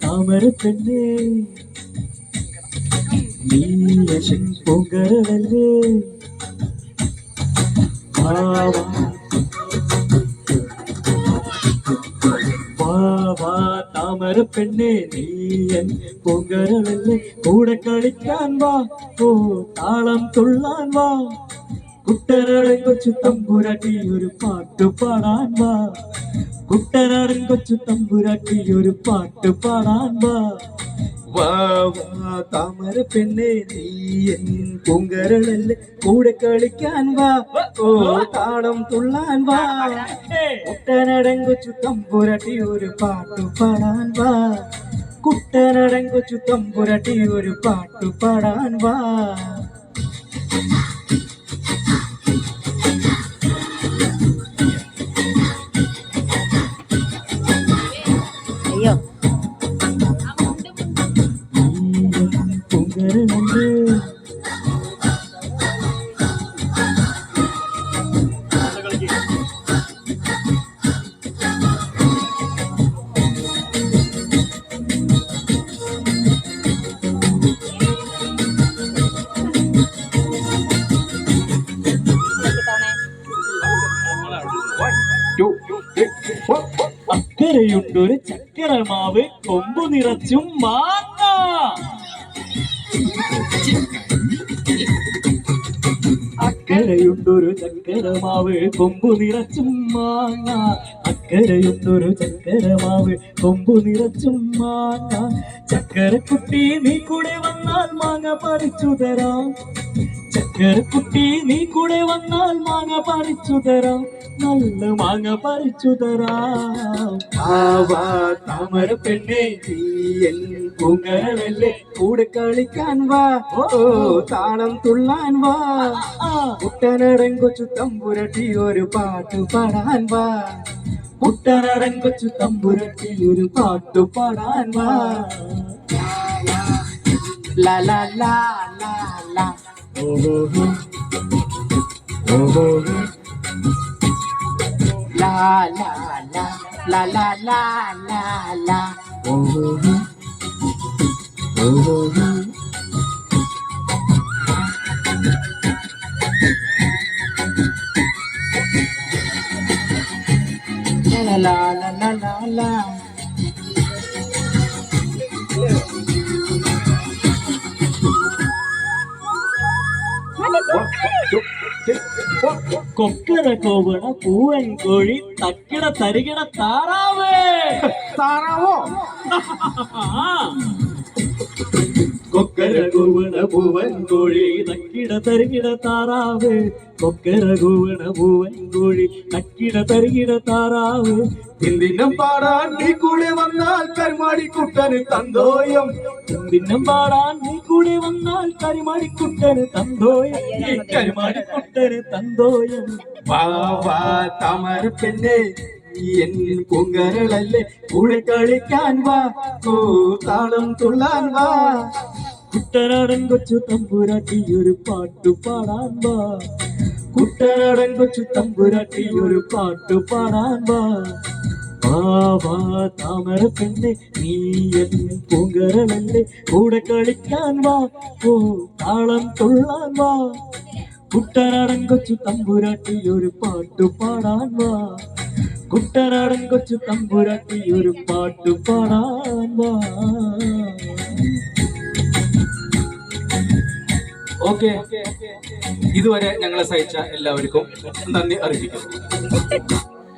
தாமர பெண்ணே நீ பொங்கரவல்லே வா தாமர பெண்ணே நீ என் பொங்கரவல்லே கூட கழித்தான் வா ஓ தாளம் துள்ளான் வா. കുട്ടനാടൻ കൊച്ചു തമ്പുരാട്ടി ഒരു പാട്ട് പാടാൻ വാ. കുട്ടനാടൻ കൊച്ചു തമ്പുരാട്ടി ഒരു പാട്ട് പാടാൻ വാ. വാ വാ താമര പെണ്ണെ നീ എൻ പൊങ്കരളല്ലേ കൂടെ കളിക്കാൻ വാ. ഓ താളം തുള്ളാൻ വാ. കുട്ടനാടൻ കൊച്ചു തമ്പുരാട്ടി ഒരു പാട്ട് പാടാൻ വാ. കുട്ടനാടൻ കൊച്ചു ഒരു പാട്ട് പാടാൻ വാ. Adiós. അക്കരയുണ്ടൊരു ചക്കരമാവ് കൊമ്പു നിറച്ചും മാങ്ങ. അക്കരയുണ്ടൊരു ചക്കരമാവ് കൊമ്പു നിറച്ചും മാങ്ങ. അക്കരയുണ്ടൊരു ചക്കരമാവ് കൊമ്പു നിറച്ചും മാങ്ങ. ചക്കരക്കുട്ടി നീ കൂടെ വന്നാൽ മാങ്ങ പറിച്ചു തരാം. ചക്കരക്കുട്ടി നീ കൂടെ വന്നാൽ മാങ്ങ പറിച്ചു തരാം. നല്ല മാങ്ങ പറിച്ചു തരാം. ആവാ താമര പെണ്ണെ പൂങ്കളല്ലേ കൂടെ കളിക്കാൻ വാ. ഓ താളം തുള്ളാൻ വാ. കുട്ടനടൻ കൊച്ചു തമ്പുരട്ടി ഒരു പാട്ട് പാടാൻ വാ. കുട്ടനടൻ കൊച്ചു തമ്പുരട്ടി ഒരു പാട്ട് പാടാൻ വാ. ലാ ലാ ലാ ലാ ലാ. ഓ ഓഹോ. la la la la la la la la. Oh, oh, oh, oh. La la la la la la. കൊക്കര കോവണ പൂവൻ കോഴി തക്കിട തരികിട താറാവേ. താറാവോ? കൊക്കര കൂവണ പൂവൻ കോഴി തക്കിട തരികിട താറാവ്. കൊക്കരകുവണ പൂവൻ കോഴി തക്കിട തരികിട താറാവ്. ഹിന്ദിനം പാടാൻ നീ കൂടെ വന്നാൽ കരുമാടി കുട്ടന് തന്തോയം. എന്തിനും പാടാൻ നീ കൂടെ വന്നാൽ കരിമാടിക്കുട്ടന് തന്തോയം. കരിമാടിക്കുട്ടന് തന്തോയം. വാ താമര പെണ്ണെ എൻ പൊങ്കരളല്ലേ കൂടെ കളിക്കാൻ വാ താളം തുള്ളാൻ വാ. കുട്ടനാടൻ കൊച്ചു തമ്പുരാട്ടി ഒരു പാട്ടു പാടാൻ വാ. കുട്ടനാടൻ കൊച്ചു തമ്പുരാട്ടി ഒരു പാട്ടു പാടാൻ വാ. വാ വാ താമര പെണ്ണെ നീ എൻ പൂങ്കരളല്ലേ കൂടെ കളിക്കാൻ വാ. ഓ താളം തുള്ളാൻ വാ. കുട്ടനാടൻ കൊച്ചു തമ്പുരാട്ടി ഒരു പാട്ടു പാടാൻ വാ. കുട്ടനാടൻ കൊച്ചു തമ്പുരാട്ടി ഒരു പാട്ടു പാടാൻ വാ. ഓക്കെ. ഇതുവരെ ഞങ്ങളെ സഹിച്ച എല്ലാവർക്കും നന്ദി അറിയിക്കുന്നു.